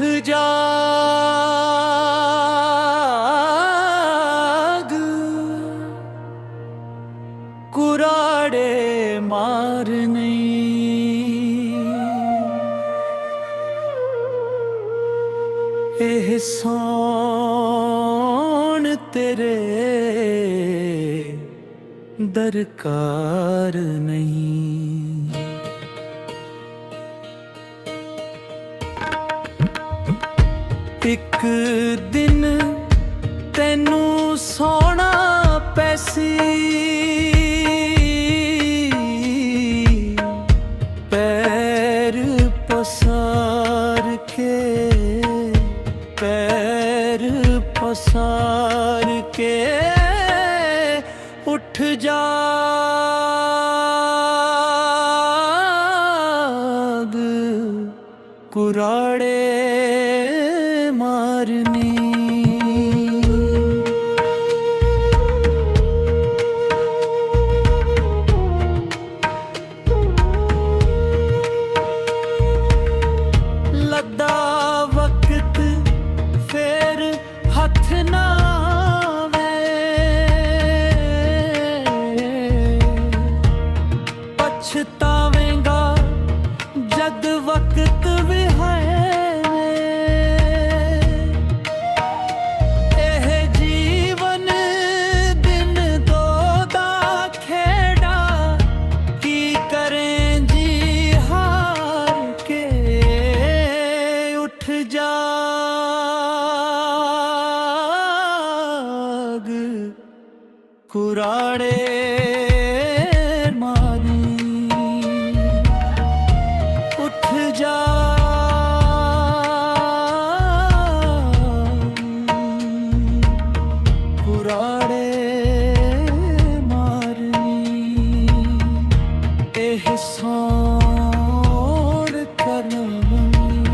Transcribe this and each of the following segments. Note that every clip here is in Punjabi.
ਜਾਗ। ਕੁਰਾੜੇ ਮਾਰ ਨਹੀਂ। ਇਹ ਸੌਣ ਤੇਰੇ ਦਰਕਾਰ ਨਹੀਂ। ਇੱਕ ਦਿਨ ਤੈਨੂੰ ਸੋਣਾ ਪੈਸੀ ਪੈਰ ਪਸਾਰ ਕੇ ਪੈਰ ਪਸਾਰ ਕੇ ਉੱਠ ਜਾਗ ਕੁਰਾੜੇ ਮਾਰਨੀ ਕੁਰਾੜੇ ਮਾਰੀ। ਉੱਠ ਜਾ। ਕੁਰਾੜੇ ਮਾਰਨੀ ਇਹ ਸੌਣ ਕਰਨੀ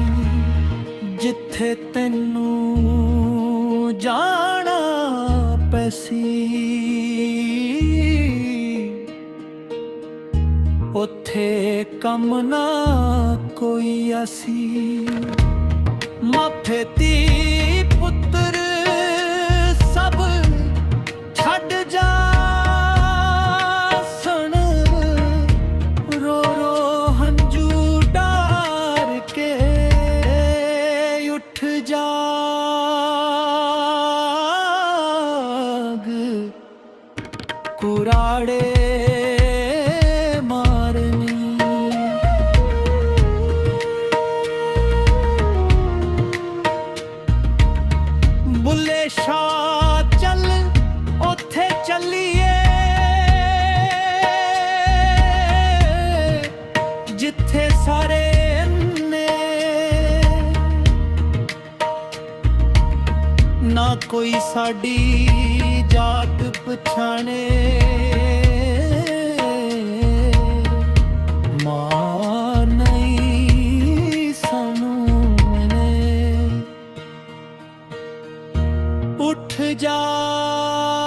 ਜਿੱਥੇ ਤੈਨੂੰ ਜਾਣਾ ਪੈਸੀ। ਉਥੇ ਕੰਮ ਨਾ ਕੋਈ ਅਸੀਂ ਮਾਫੇ ਤੀ ਪੁੱਤਰ ਸਭ ਛੱਡ ਜਾ ਸਣ ਰੋ ਰੋ, ਹੰਝੂ ਡਾਰ ਕੇ ਉੱਠ ਜਾ। ਬੁੱਲੇ ਸ਼ਾ ਚੱਲ ਉੱਥੇ ਚੱਲੀਏ। ਜਿੱਥੇ ਸਾਰੇ ਨਾ ਕੋਈ ਸਾਡੀ ਜਾਤ ਪਛਾਣੇ। ਉੱਠ ਜਾ।